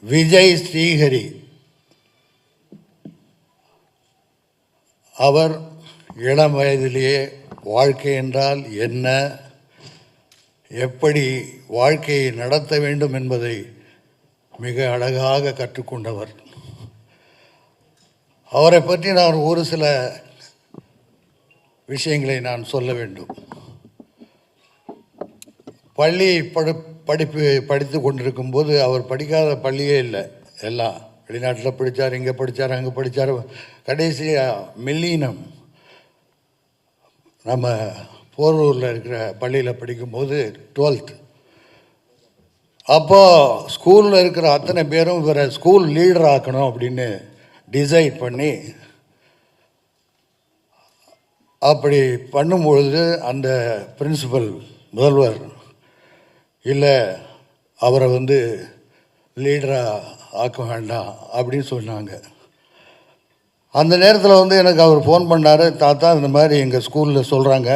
விஜய் ஸ்ரீஹரி. அவர் இளம் வயதிலேயே வாழ்க்கை என்றால் என்ன? எப்படி வாழ்க்கையை நடத்த வேண்டும் என்பதை மிக அழகாக கற்றுக்கொண்டவர். அவரை பற்றி நான் ஒரு சில விஷயங்களை நான் சொல்ல வேண்டும். பள்ளி படி படிப்பு படித்து கொண்டிருக்கும் போது அவர் படிக்காத பள்ளியே இல்லை. எல்லாம் வெளிநாட்டில் படித்தார் இங்கே படித்தார் அங்கே படித்தார். கடைசியாக மில்லினம். நம்ம போரூரில் இருக்கிற பள்ளியில் படிக்கும்போது டுவெல்த். அப்போது ஸ்கூலில் இருக்கிற அத்தனை பேரும் இவரை ஸ்கூல் லீடர் ஆக்கணும் அப்படின்னு டிசைட் பண்ணி அப்படி பண்ணும்பொழுது அந்த பிரின்சிபல் முதல்வர் இல்லை அவரை வந்து லீடராக ஆக்க வேண்டாம் அப்படின்னு சொன்னாங்க. அந்த நேரத்தில் வந்து எனக்கு அவர் ஃபோன் பண்ணார் தாத்தா இந்த மாதிரி எங்கள் ஸ்கூலில் சொல்கிறாங்க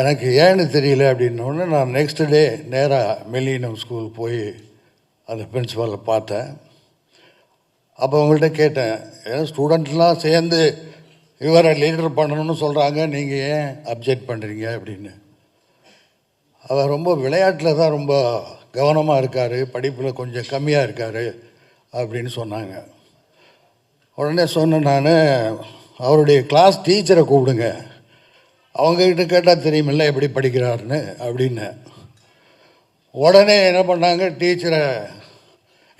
எனக்கு ஏன்னு தெரியல அப்படின்னோடனே நான் நெக்ஸ்ட் டே நேராக மெல்லினம் ஸ்கூல் போய் அந்த பிரின்சிபாலை பார்த்தேன். அப்போ அவங்கள்ட்ட கேட்டேன் ஏன் ஸ்டூடெண்ட்லாம் சேர்ந்து இவரை லீடர் பண்ணணும்னு சொல்கிறாங்க நீங்கள் ஏன் அப்ஜெக்ட் பண்ணுறீங்க அப்படின்னு. அவர் ரொம்ப விளையாட்டில் தான் ரொம்ப கவனமாக இருக்கார் படிப்பில் கொஞ்சம் கம்மியாக இருக்கார் அப்படின்னு சொன்னாங்க. உடனே சொன்னேன் நான் அவருடைய கிளாஸ் டீச்சரை கூப்பிடுங்க. அவங்கக்கிட்ட கேட்டால் தெரியுமில்ல எப்படி படிக்கிறாருன்னு அப்படின்னு உடனே என்ன பண்ணாங்க டீச்சரை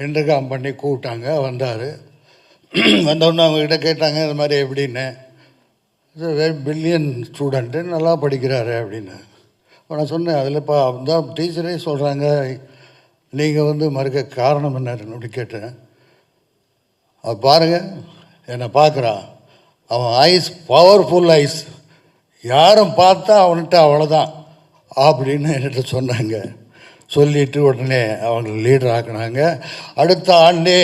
இன்டர்காம் பண்ணி கூப்பிட்டாங்க வந்தார். வந்தோடனே அவங்கக்கிட்ட கேட்டாங்க இது மாதிரி எப்படின்னு? வெரி பில்லியன் ஸ்டூடெண்ட்டு நல்லா படிக்கிறாரு அப்படின்னு நான் சொன்னேன் அதில் இப்போ தான் டீச்சரே சொல்கிறாங்க நீங்கள் வந்து மறுக்க காரணம் என்ன அப்படி கேட்டேன். அவ பாருங்கள் என்னை பார்க்குறான் அவன் ஐஸ் பவர்ஃபுல் ஐஸ் யாரும் பார்த்தா அவன்கிட்ட அவ்வளோதான் அப்படின்னு என்கிட்ட சொன்னாங்க. சொல்லிட்டு உடனே அவங்க லீடர் ஆக்குனாங்க. அடுத்த ஆண்டே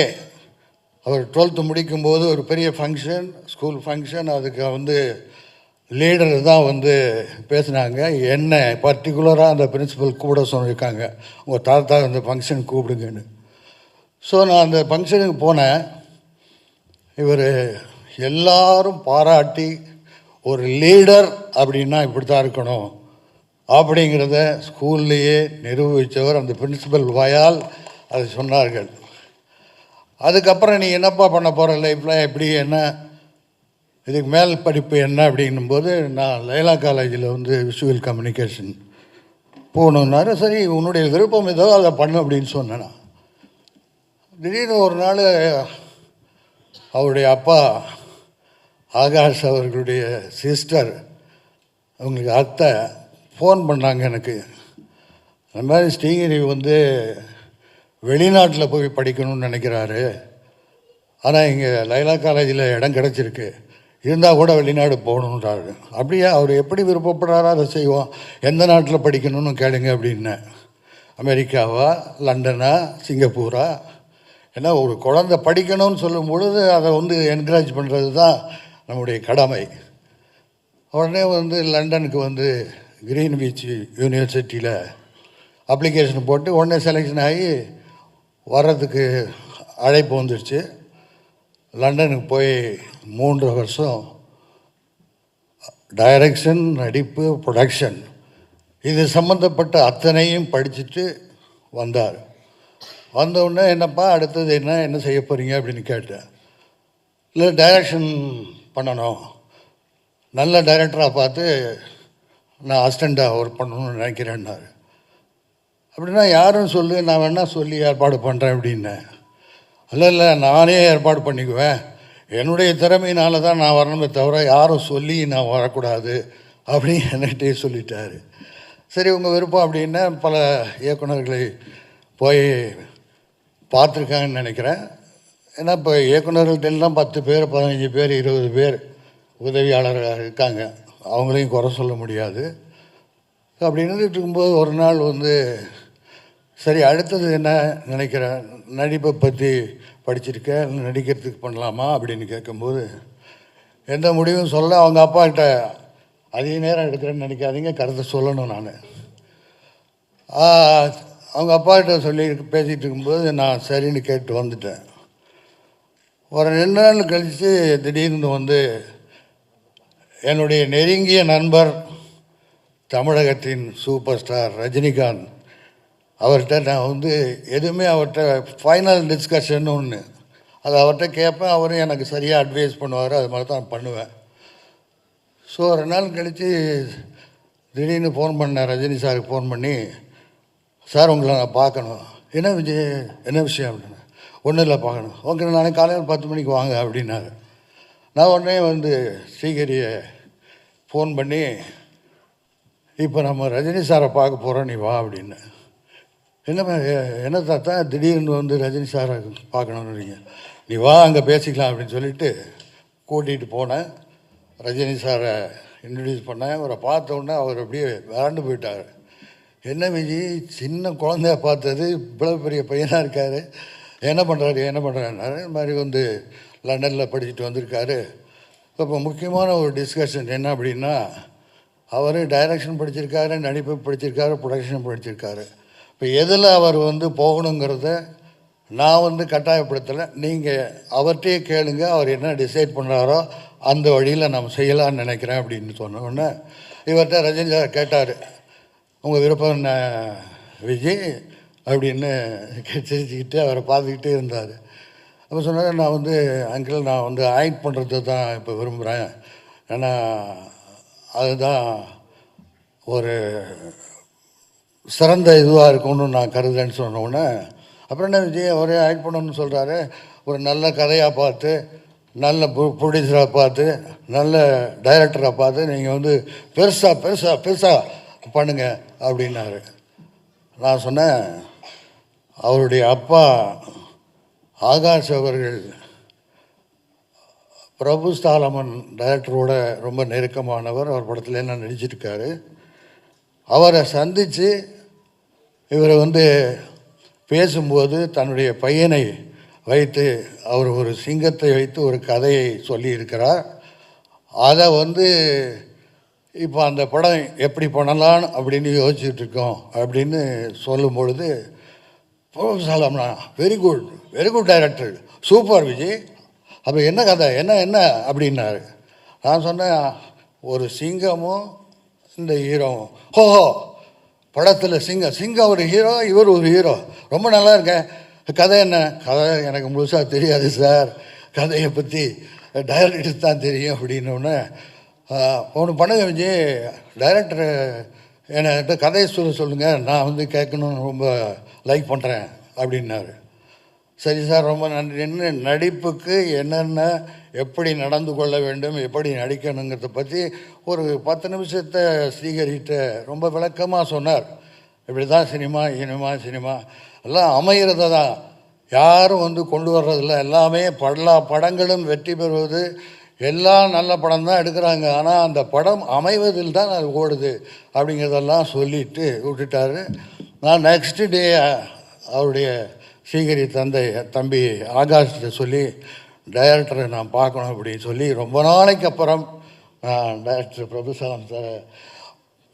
அவர் டுவெல்த்து முடிக்கும்போது ஒரு பெரிய ஃபங்க்ஷன் ஸ்கூல் ஃபங்க்ஷன் அதுக்கு வந்து லீடர் தான் வந்து பேசுனாங்க. என்ன பர்டிகுலராக அந்த பிரின்சிபல் கூட சொல்லியிருக்காங்க. உங்கள் தாத்தா அந்த ஃபங்க்ஷன் கூப்பிடுங்கன்னு. ஸோ நான் அந்த ஃபங்க்ஷனுக்கு போனேன். இவர் எல்லாரும் பாராட்டி ஒரு லீடர் அப்படின்னா இப்படி தான் இருக்கணும். அப்படிங்கிறத ஸ்கூல்லையே நிரூபித்தவர் அந்த பிரின்சிபல் வாயால் அதை சொன்னார்கள். அதுக்கப்புறம் நீ என்னப்பா பண்ண போகிற லைஃப்பில் எப்படி என்ன? இதுக்கு மேல் படிப்பு என்ன அப்படின்னும்போது நான் லைலா காலேஜில் வந்து விஷுவல் கம்யூனிகேஷன் போகணுன்னாரு. சரி உன்னுடைய விருப்பம் ஏதோ அதை பண்ணு அப்படின்னு சொன்னேன் நான். திடீர்னு ஒரு நாள் அவருடைய அப்பா ஆகாஷ் அவர்களுடைய சிஸ்டர் அவங்களுக்கு அத்தை ஃபோன் பண்ணாங்க எனக்கு. அந்த மாதிரி ஸ்ரீகிரி வந்து வெளிநாட்டில் போய் படிக்கணும்னு நினைக்கிறாரு. ஆனால் இங்கே லைலா காலேஜில் இடம் கிடச்சிருக்கு. இருந்தால் கூட வெளிநாடு போகணுன்றாரு. அப்படியே அவர் எப்படி விருப்பப்படுறாரோ அதை செய்வோம். எந்த நாட்டில் படிக்கணும்னு கேளுங்க அப்படின்னேன் அமெரிக்காவா லண்டனா சிங்கப்பூரா? ஏன்னா ஒரு குழந்தை படிக்கணும்னு சொல்லும் பொழுது அதை வந்து என்கரேஜ் பண்ணுறது தான் நம்முடைய கடமை. உடனே வந்து லண்டனுக்கு வந்து கிரீன் பீச் யூனிவர்சிட்டியில் அப்ளிகேஷன் போட்டு உடனே செலெக்ஷன் ஆகி வர்றதுக்கு அழைப்பு வந்துடுச்சு லண்டனுக்கு போய் மூன்று வருஷம் டைரக்ஷன் நடிப்பு ப்ரொடக்ஷன் இது சம்மந்தப்பட்ட அத்தனையும் படிச்சுட்டு வந்தார். வந்தவுடனே என்னப்பா அடுத்தது என்ன என்ன செய்ய போகிறீங்க அப்படின்னு கேட்டேன். இல்லை டைரக்ஷன் பண்ணணும். நல்ல டைரக்டராக பார்த்து நான் அசிஸ்டண்ட்டாக ஒர்க் பண்ணணும்னு நினைக்கிறேன்னாரு. அப்படின்னா யாரும் சொல்லு நான் வேணால் சொல்லி ஏற்பாடு பண்ணுறேன் அப்படின்னேன். இல்லை இல்லை நானே ஏற்பாடு பண்ணிக்குவேன். என்னுடைய திறமையினால தான் நான் வரணுமே தவிர யாரும் சொல்லி நான் வரக்கூடாது அப்படின்னு என்கிட்டே சொல்லிட்டார். சரி உங்கள் விருப்பம் அப்படின்னா பல இயக்குனர்களை போய் பார்த்துருக்காங்கன்னு நினைக்கிறேன். ஏன்னா இப்போ இயக்குநர்கள்ட்டெல்லாம் பத்து பேர் பதினஞ்சு பேர் இருபது பேர் உதவியாளராக இருக்காங்க. அவங்களையும் குறை சொல்ல முடியாது. அப்படின்னு இருக்கும்போது ஒரு நாள் வந்து சரி அடுத்தது என்ன நினைக்கிறேன் நடிப்பை பற்றி படிச்சிருக்க நடிக்கிறதுக்கு பண்ணலாமா அப்படின்னு கேட்கும்போது எந்த முடிவும் சொல்ல அவங்க அப்பாக்கிட்ட அதிக நேரம் எடுக்கிறேன்னு நினைக்காதீங்க கருத்தை சொல்லணும் நான். அவங்க அப்பாகிட்ட சொல்லி பேசிகிட்டு இருக்கும்போது நான் சரின்னு கேட்டு வந்துட்டேன். ஒரு ரெண்டு நாள் கழித்து திடீர்னு வந்து என்னுடைய நெருங்கிய நண்பர் தமிழகத்தின் சூப்பர் ஸ்டார் ரஜினிகாந்த் அவர்கிட்ட நான் வந்து எதுவுமே அவர்கிட்ட ஃபைனல் டிஸ்கஷன் ஒன்று அது அவர்கிட்ட கேட்பேன் அவரும் எனக்கு சரியாக அட்வைஸ் பண்ணுவார் அது மாதிரி தான் பண்ணுவேன். ஸோ ரெண்டு நாள் கழித்து திடீர்னு ஃபோன் பண்ணேன் ரஜினி சாருக்கு ஃபோன் பண்ணி சார் உங்களை நான் பார்க்கணும். என்ன விஜய் என்ன விஷயம்? அப்படின்னு ஒன்றும் இல்லை பார்க்கணும். ஓகே நாளைக்கு காலையில் பத்து மணிக்கு வாங்க அப்படின்னாரு. நான் உடனே வந்து ஸ்ரீகரியை ஃபோன் பண்ணி இப்போ நம்ம ரஜினி சாரை பார்க்க போகிறோம் நீ வா அப்படின்னு என்ன என்ன தாத்தா? திடீர்னு வந்து ரஜினி சாரை பார்க்கணுன்னு நீ வா அங்கே பேசிக்கலாம் அப்படின்னு சொல்லிட்டு கூட்டிகிட்டு போனேன். ரஜினி சாரை இன்ட்ரடியூஸ் பண்ணேன். அவரை பார்த்த உடனே அவர் அப்படியே விளாண்டு போயிட்டார். என்ன விஜி சின்ன குழந்தைய பார்த்தது இவ்வளோ பெரிய பையனாக இருக்கார். என்ன பண்ணுறாரு என்ன பண்ணுறாருனாரு இந்த மாதிரி வந்து லண்டனில் படிச்சுட்டு வந்திருக்காரு. இப்போ முக்கியமான ஒரு டிஸ்கஷன் என்ன அப்படின்னா அவர் டைரக்ஷன் படிச்சிருக்காரு நடிப்பு படிச்சிருக்காரு ப்ரொடக்ஷன் படிச்சிருக்காரு. இப்போ எதில் அவர் வந்து போகணுங்கிறத நான் வந்து கட்டாயப்படுத்தலை. நீங்கள் அவர்கிட்டயே கேளுங்க அவர் என்ன டிசைட் பண்ணுறாரோ அந்த வழியில் நம்ம செய்யலாம்னு நினைக்கிறேன் அப்படின்னு சொன்னோடனே இவர்கிட்ட ரஜினி சார் கேட்டார் உங்கள் விருப்பம் என்ன விஜய்? அப்படின்னு சிரிச்சுக்கிட்டு அவரை பார்த்துக்கிட்டே இருந்தார். அப்போ சொன்னார் நான் வந்து அங்கிள் நான் வந்து ஆக்ட் பண்ணுறது தான் இப்போ விரும்புகிறேன் ஏன்னா அதுதான் ஒரு சிறந்த இதுவாக இருக்கும்னு நான் கருதுன்னு சொன்ன உடனே அப்புறம் என்ன விஜய் அவரே ஆக்ட் பண்ணணும்னு சொல்கிறாரு ஒரு நல்ல கதையாக பார்த்து நல்ல ப்ரொடியூசராக பார்த்து நல்ல டைரக்டராக பார்த்து நீங்கள் வந்து பெருசாக பெருசாக பெருசாக பண்ணுங்க அப்படின்னாரு. நான் சொன்னேன் அவருடைய அப்பா ஆகாஷ் அவர்கள் பிரபு ஸ்தாலமன் டைரக்டரோட ரொம்ப நெருக்கமானவர். அவர் படத்தில் என்ன நடிச்சிருக்காரு. அவரை சந்தித்து இவர் வந்து பேசும்போது தன்னுடைய பையனை வைத்து அவர் ஒரு சிங்கத்தை வைத்து ஒரு கதையை சொல்லியிருக்கிறார். அதை வந்து இப்போ அந்த படம் எப்படி பண்ணலாம் அப்படின்னு யோசிச்சுட்டு இருக்கோம் அப்படின்னு சொல்லும் பொழுது சாலம்னா very good very good director super Vijay. அப்போ என்ன கதை என்ன என்ன? அப்படின்னாரு. நான் சொன்னேன் ஒரு சிங்கமும் இந்த ஹீரோவும் ஹோஹோ படத்தில் சிங்கம் சிங்கம் ஒரு ஹீரோ இவர் ஒரு ஹீரோ ரொம்ப நல்லா இருக்கேன் கதை என்ன? கதை எனக்கு முழுசாக தெரியாது சார் கதையை பற்றி டைரக்டர் தான் தெரியும் அப்படின்னோடனே ஒன்று பண்ணுங்க விஜய். டைரக்டர் என்கிட்ட கதையை சொல்ல சொல்லுங்கள் நான் வந்து கேட்கணுன்னு ரொம்ப லைக் பண்ணுறேன் அப்படின்னாரு. சரி சார் ரொம்ப நன்றி. என்ன நடிப்புக்கு என்னென்ன எப்படி நடந்து கொள்ள வேண்டும் எப்படி நடிக்கணுங்கிறத பற்றி ஒரு பத்து நிமிஷத்தை ஸ்ரீகரிகிட்ட ரொம்ப விளக்கமாக சொன்னார். இப்படி தான் சினிமா இனிமா சினிமா. எல்லாம் அமைகிறத தான் யாரும் வந்து கொண்டு வர்றதில்ல. எல்லாமே எல்லா படங்களும் வெற்றி பெறுவது. எல்லாம் நல்ல படம் தான் எடுக்கிறாங்க. ஆனால் அந்த படம் அமைவதில் தான் அது ஓடுது அப்படிங்கிறதெல்லாம் சொல்லிட்டு விட்டுட்டாரு. நான் நெக்ஸ்ட் டே அவருடைய சீகரி தந்தை தம்பி ஆகாஷ்கிட்ட சொல்லி டைரக்டரை நான் பார்க்கணும் அப்படின்னு சொல்லி ரொம்ப நாளைக்கு அப்புறம் டைரக்டர் பிரபுசாலம் சார்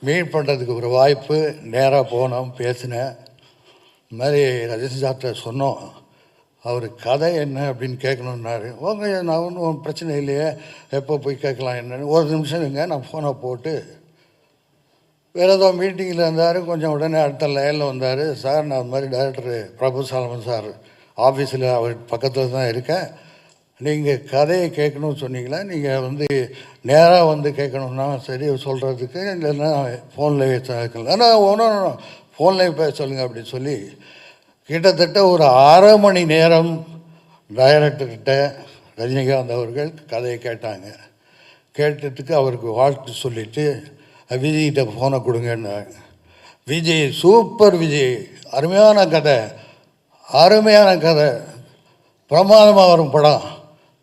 மீட் பண்ணுறதுக்கு ஒரு வாய்ப்பு நேராக போனோம் பேசினேன். இந்த மாதிரி ரஜினி சார்கிட்ட சொன்னோம். அவர் கதை என்ன அப்படின்னு கேட்கணுன்னாரு ஓகே நான் ஒன்றும் பிரச்சனை இல்லையே. எப்போ போய் கேட்கலாம் என்னன்னு. ஒரு நிமிஷம் இருங்க நான் ஃபோனை போட்டு வேறு ஏதோ மீட்டிங்கில் இருந்தார் கொஞ்சம் உடனே அடுத்த லைனில் வந்தார். சார் நான் அது மாதிரி டைரக்டர் பிரபு சாலமன் சார் ஆஃபீஸில் அவர் பக்கத்தில் தான் இருக்கேன். நீங்கள் கதையை கேட்கணும்னு சொன்னீங்களா? நீங்கள் வந்து நேராக வந்து கேட்கணுன்னா சரி சொல்கிறதுக்கு இல்லைன்னா ஃபோன்லேயே கேட்கலாம் ஆனால் ஒன்றும் ஃபோன்லேயே பேச சொல்லுங்கள் அப்படின்னு சொல்லி கிட்டத்தட்ட ஒரு அரை மணி நேரம் டைரக்டர்கிட்ட ரஜினிகாந்த் அவர்கள் கதையை கேட்டாங்க. கேட்டதுக்கு அவருக்கு வாழ்த்து சொல்லிவிட்டு விஜய்கிட்ட ஃபோனை கொடுங்கன்னாங்க விஜய் சூப்பர் விஜய். அருமையான கதை. அருமையான கதை. பிரமாதமாக வரும் படம்.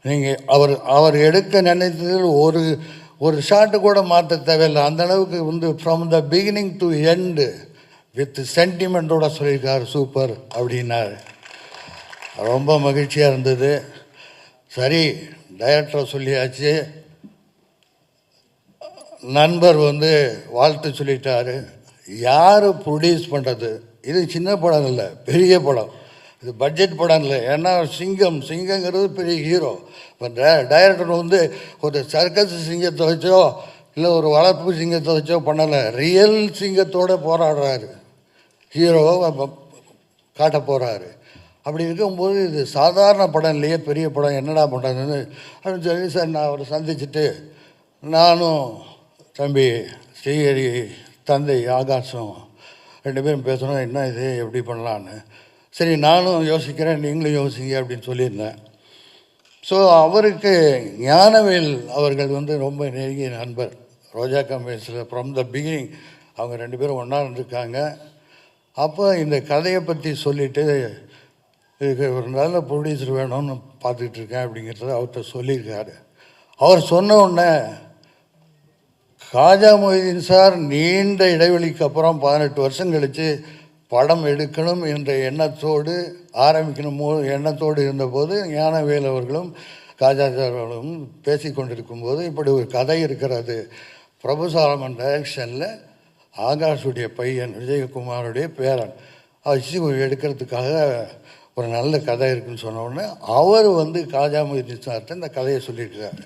நீங்கள் அவர் அவர் எடுக்க நினைத்ததில் ஒரு ஒரு ஷாட்டு கூட மாற்ற தேவையில்லை. அந்த அளவுக்கு வந்து from the beginning to end with சென்டிமெண்ட்டோட சொல்லியிருக்கார் சூப்பர் அப்படின்னாரு. ரொம்ப மகிழ்ச்சியாக இருந்தது. சரி டைரக்டரை சொல்லியாச்சு. நண்பர் வந்து வாழ்த்து சொல்லிட்டாரு. யார் ப்ரொடியூஸ் பண்ணுறது இது சின்ன படம் இல்லை பெரிய படம். இது பட்ஜெட் படம் இல்லை. ஏன்னா சிங்கம் சிங்கங்கிறது பெரிய ஹீரோ இப்போ டைரக்டர் வந்து ஒரு சர்க்கஸ் சிங்கத்தை வச்சோ இல்லை ஒரு வளர்ப்பு சிங்கத்தை வச்சோ பண்ணலை. ரியல் சிங்கத்தோட போராடுறாரு. ஹீரோவை காட்ட போகிறாரு அப்படி இருக்கும்போது இது சாதாரண படம் இல்லையே பெரிய படம் என்னடா பண்ணுறதுன்னு அப்படின்னு சொல்லி சார் நான் அவரை சந்திச்சுட்டு நானும் தம்பி ஸ்ரீஹரி தந்தை ஆகாசம் ரெண்டு பேரும் பேசணும் என்ன இது? எப்படி பண்ணலான்னு சரி நானும் யோசிக்கிறேன் நீங்களும் யோசிங்க அப்படின்னு சொல்லியிருந்தேன். ஸோ அவருக்கு ஞானவேல் அவர்கள் வந்து ரொம்ப நெருங்கிய நண்பர். ரோஜா கம்பெனிஸில் ஃப்ரம் த பிகினிங் அவங்க ரெண்டு பேரும் ஒன்றா இருந்திருக்காங்க. அப்போ இந்த கதையை பற்றி சொல்லிவிட்டு இதுக்கு ஒரு நல்ல ப்ரொடியூசர் வேணும்னு பார்த்துக்கிட்டு இருக்கேன் அப்படிங்கிறத அவர்கிட்ட சொல்லியிருக்காரு. அவர் சொன்ன உடனே காஜா மொய்தீன் சார் நீண்ட இடைவெளிக்கு அப்புறம் பதினெட்டு வருஷம் கழித்து படம் எடுக்கணும் என்ற எண்ணத்தோடு ஆரம்பிக்கணும் எண்ணத்தோடு இருந்தபோது ஞானவேல் அவர்களும் காஜாச்சாரர்களும் சார் அவர்களும் பேசி கொண்டிருக்கும்போது இப்படி ஒரு கதை இருக்கிறது. பிரபுசாரமன் டைரக்ஷனில் ஆகாஷுடைய பையன் விஜயகுமாருடைய பேரன். வச்சு எடுக்கிறதுக்காக ஒரு நல்ல கதை இருக்குன்னு சொன்ன உடனே அவர் வந்து காஜா மொய்தீன் இந்த கதையை சொல்லியிருக்காரு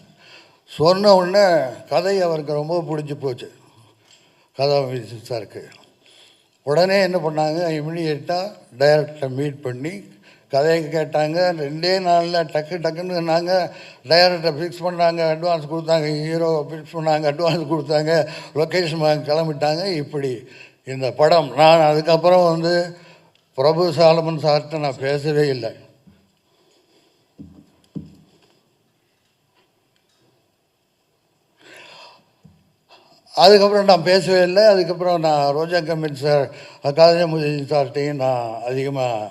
சொன்ன உடனே கதை அவருக்கு ரொம்ப பிடிச்சி போச்சு. கதாமதி சாருக்கு. உடனே என்ன பண்ணாங்க இமிடியேட்டாக டைரக்டரை மீட் பண்ணி கதையை கேட்டாங்க. ரெண்டே நாளில் டக்கு டக்குன்னு நாங்கள் டைரக்டரை ஃபிக்ஸ் பண்ணாங்க அட்வான்ஸ் கொடுத்தாங்க ஹீரோ ஃபிக்ஸ் பண்ணாங்க அட்வான்ஸ் கொடுத்தாங்க லொக்கேஷன் கிளம்பிட்டாங்க. இப்படி இந்த படம். நான் அதுக்கப்புறம் வந்து பிரபு சாலமன் சார்கிட்ட நான் பேசவே இல்லை. அதுக்கப்புறம் நான் பேசவே இல்லை. அதுக்கப்புறம் நான் ரோஜா கம்பெனி சார் காதமுதி சார்கிட்டையும் நான் அதிகமாக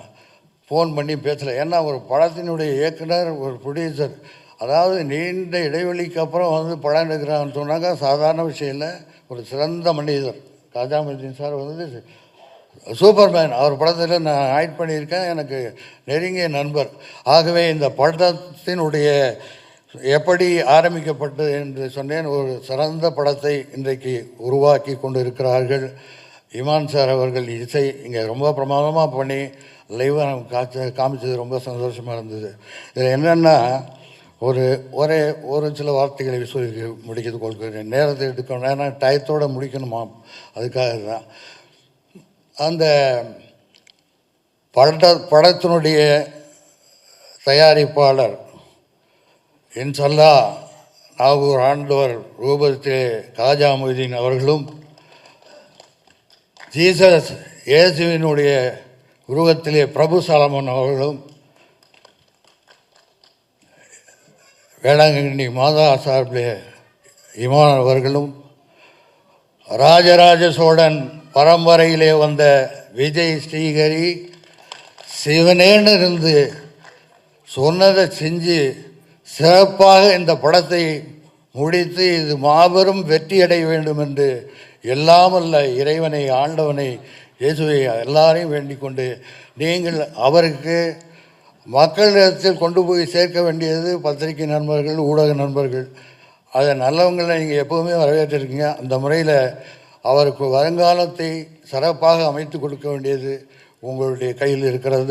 ஃபோன் பண்ணி பேசலை. ஏன்னா ஒரு படத்தினுடைய இயக்குனர் ஒரு ப்ரொடியூசர் அதாவது நீண்ட இடைவெளிக்கு அப்புறம் வந்து படம் எடுக்கிறான்னு சொன்னாங்க. சாதாரண விஷயம் இல்லை. ஒரு சிறந்த மனிதர். காஜாமுதீன் சார் வந்து சூப்பர்மேன். அவர் படத்தில் நான் ஆக்ட் பண்ணியிருக்கேன். எனக்கு நெருங்கிய நண்பர். ஆகவே இந்த படத்தினுடைய எப்படி ஆரம்பிக்கப்பட்டது என்று சொன்னேன். ஒரு சிறந்த படத்தை இன்றைக்கு உருவாக்கி கொண்டு இருக்கிறார்கள் இமான் சார் அவர்கள் இசை இங்கே ரொம்ப பிரமாதமாக பண்ணி லைவாக நமக்கு காய்ச்ச காமிச்சது ரொம்ப சந்தோஷமாக இருந்தது. இதில் என்னென்னா ஒரு ஒரே ஒரு சில வார்த்தைகளை சொல்லி முடிக்கிறது கொள்கிறேன். நேரத்தை எடுக்கணும். ஏன்னா டயத்தோடு முடிக்கணுமா? அதுக்காக தான். அந்த பட படத்தினுடைய தயாரிப்பாளர் இன்சல்லா நாகூர் ஆண்டவர் ரூபத்திலே காஜா மொய்தீன் அவர்களும் ஜீசஸ் இயேசுவினுடைய உருவத்திலே பிரபு சாலமன் அவர்களும் வேளாங்கண்ணி மாதா சார்பிலே இமான் அவர்களும் ராஜராஜ சோழன் பரம்பரையிலே வந்த விஜய் ஸ்ரீஹரி சிவனேன்னு இருந்து சொன்னதை செஞ்சு சிறப்பாக இந்த படத்தை முடித்து இது மாபெரும் வெற்றி அடைய வேண்டும் என்று எல்லாமல்ல இறைவனை ஆண்டவனை இயேசுவை எல்லாரையும் வேண்டிக் கொண்டு நீங்கள் அவருக்கு மக்களிடத்தில் கொண்டு போய் சேர்க்க வேண்டியது பத்திரிகை நண்பர்கள் ஊடக நண்பர்கள். அதை நல்லவங்களை நீங்கள் எப்போவுமே வரவேற்றிருக்கீங்க. அந்த முறையில் அவருக்கு வருங்காலத்தை சிறப்பாக அமைத்து கொடுக்க வேண்டியது உங்களுடைய கையில் இருக்கிறது.